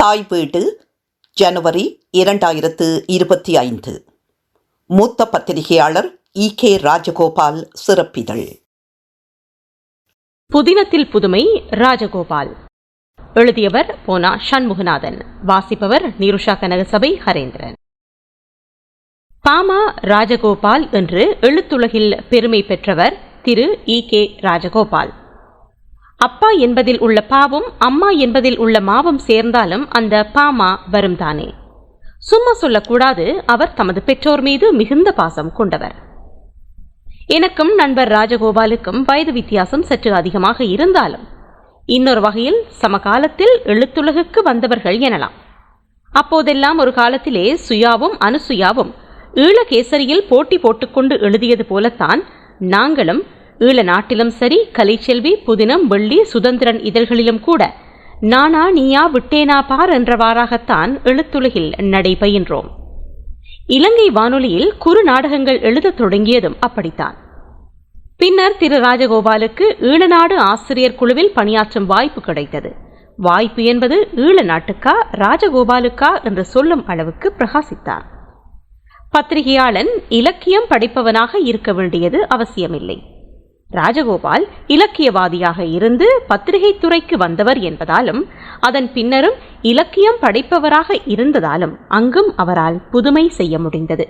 தாய் வீடு ஜனவரி இரண்டாயிரத்து இருபத்தி ஐந்து. மூத்த பத்திரிகையாளர் இ. கே. ராஜகோபால் சிறப்பிதழ். புதினத்தில் புதுமை ராஜகோபால். எழுதியவர் போனா சண்முகநாதன். வாசிப்பவர் நிருஷா கனகசபை ஹரேந்திரன். பாமா ராஜகோபால் என்று எழுத்துலகில் பெருமை பெற்றவர் திரு இ. கே. ராஜகோபால். அப்பா என்பதில் உள்ள பாவும் அம்மா என்பதில் உள்ள மாவும் சேர்ந்தாலும் அந்த பாமா வரும் தானே சும்மா சொல்லக்கூடாது அவர் தமது பெற்றோர் மீது மிகுந்த பாசம் கொண்டவர். எனக்கும் நண்பர் ராஜகோபாலுக்கும் வயது வித்தியாசம் சற்று அதிகமாக இருந்தாலும் இன்னொரு வகையில் சமகாலத்தில் எழுத்துலகுக்கு வந்தவர்கள் எனலாம். அப்போதெல்லாம் ஒரு காலத்திலே சுயாவும் அனுசுயாவும் ஈழகேசரியில் போட்டி போட்டுக்கொண்டு எழுதியது போலத்தான் நாங்களும் ஈழ நாட்டிலும் சரி கலைச்செல்வி புதினம் வெள்ளி சுதந்திரன் இதழ்களிலும் கூட நானா நீயா விட்டேனா பார் என்றவாறாகத்தான் எழுத்துலகில் நடைபயின்றோம். இலங்கை வானொலியில் குறு நாடகங்கள் எழுதத் தொடங்கியதும் அப்படித்தான். பின்னர் திரு. ராஜகோபாலுக்கு ஈழநாடு ஆசிரியர் குழுவில் பணியாற்றும் வாய்ப்பு கிடைத்தது. வாய்ப்பு என்பது ஈழ நாட்டுக்கா ராஜகோபாலுக்கா என்று சொல்லும் அளவுக்கு பிரகாசித்தார் பத்திரிகையாளன் இலக்கியம் படைப்பவனாக இருக்க வேண்டியது அவசியமில்லை. ராஜகோபால் இலக்கியவாதியாக இருந்து பத்திரிகை துறைக்கு வந்தவர் என்பதாலும் அதன் பின்னரும் இலக்கியம் படைப்பவராக இருந்ததாலும் அங்கும் அவரால் புதுமை செய்ய முடிந்தது.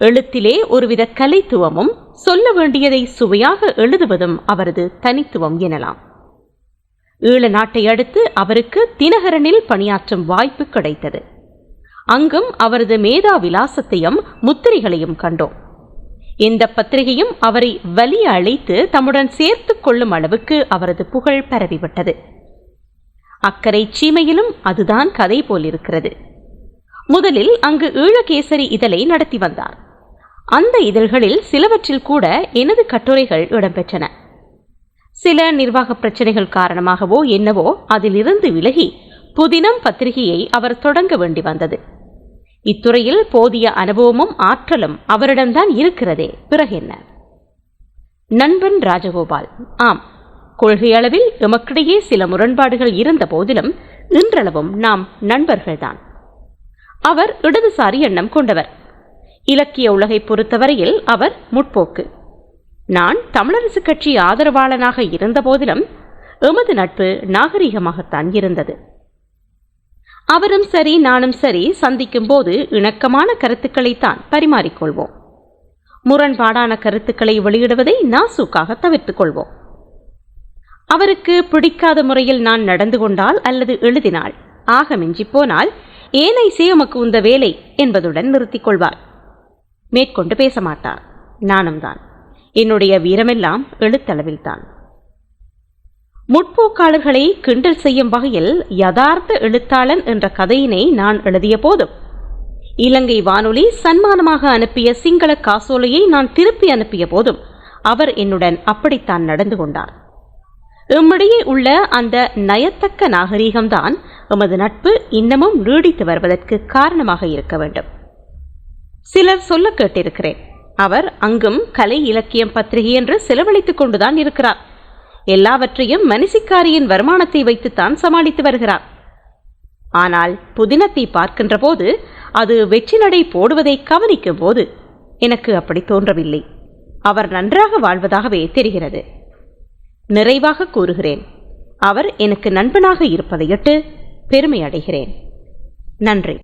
எழுத்திலே ஒருவித கலைத்துவமும் சொல்ல வேண்டியதை சுவையாக எழுதுவதும் அவரது தனித்துவம் எனலாம். ஈழ நாட்டை அடுத்து அவருக்கு தினகரனில் பணியாற்றும் வாய்ப்பு கிடைத்தது. அங்கும் அவரது மேதா விலாசத்தையும் முத்திரைகளையும் கண்டோம். இந்த பத்திரிகையும் அவரை வலிய அழைத்து தம்முடன் சேர்த்து கொள்ளும் அளவுக்கு அவரது புகழ் பரவிவிட்டது. அக்கறை சீமையிலும் அதுதான் கதை போலிருக்கிறது. முதலில் அங்கு ஈழகேசரி இதழை நடத்தி வந்தார். அந்த இதழ்களில் சிலவற்றில் கூட எனது கட்டுரைகள் இடம்பெற்றன. சில நிர்வாக பிரச்சனைகள் காரணமாகவோ என்னவோ அதிலிருந்து விலகி புதினம் பத்திரிகையை அவர் தொடங்க வேண்டி வந்தது. இத்துறையில் போதிய அனுபவமும் ஆற்றலும் அவரிடம்தான் இருக்கிறதே. பிறகு என்ன? நண்பன் ராஜகோபால். ஆம் கொள்கையளவில் எமக்கிடையே சில முரண்பாடுகள் இருந்த போதிலும் இன்றளவும் நாம் நண்பர்கள்தான். அவர் இடதுசாரி எண்ணம் கொண்டவர். இலக்கிய உலகை பொறுத்தவரையில் அவர் முற்போக்கு. நான் தமிழரசு கட்சி ஆதரவாளனாக இருந்த போதிலும் எமது நட்பு நாகரிகமாகத்தான் இருந்தது. அவரும் சரி நானும் சரி சந்திக்கும் போது இணக்கமான கருத்துக்களைத்தான் பரிமாறிக்கொள்வோம். முரண்பாடான கருத்துக்களை வெளியிடுவதை நாசூக்காக தவிர்த்துக் கொள்வோம் அவருக்கு பிடிக்காத முறையில் நான் நடந்து கொண்டால் அல்லது எழுதினால் ஆக மிஞ்சி போனால் ஏனை சேமக்கு உந்த வேலை என்பதுடன் நிறுத்திக் கொள்வார் மேற்கொண்டு பேச மாட்டார். நானும் தான் என்னுடைய வீரமெல்லாம் எழுத்தளவில்தான். முற்போக்காளர்களை கிண்டல் செய்யும் வகையில் யதார்த்த எழுத்தாளன் என்ற கதையினை நான் எழுதிய போதும். இலங்கை வானொலி சன்மானமாக அனுப்பிய சிங்கள காசோலையை நான் திருப்பி அனுப்பிய போதும். அவர் என்னுடன் அப்படித்தான் நடந்து கொண்டார். எம்மிடையே உள்ள அந்த நயத்தக்க நாகரீகம்தான் எமது நட்பு இன்னமும் நீடித்து வருவதற்கு காரணமாக இருக்க வேண்டும். சிலர் சொல்ல கேட்டிருக்கிறேன். அவர் அங்கும் கலை இலக்கியம் பத்திரிகை என்று செலவழித்துக் கொண்டுதான் இருக்கிறார். எல்லாவற்றையும் மனிசிக்காரியின் வருமானத்தை வைத்துத்தான் சமாளித்து வருகிறார். ஆனால் புதினத்தை பார்க்கின்ற போது அது வெற்றி நடை போடுவதை கவனிக்கும் போது எனக்கு அப்படி தோன்றவில்லை. அவர் நன்றாக வாழ்வதாகவே தெரிகிறது. நிறைவாக கூறுகிறேன். அவர் எனக்கு நண்பனாக இருப்பதையிட்டு பெருமை அடைகிறேன். நன்றி.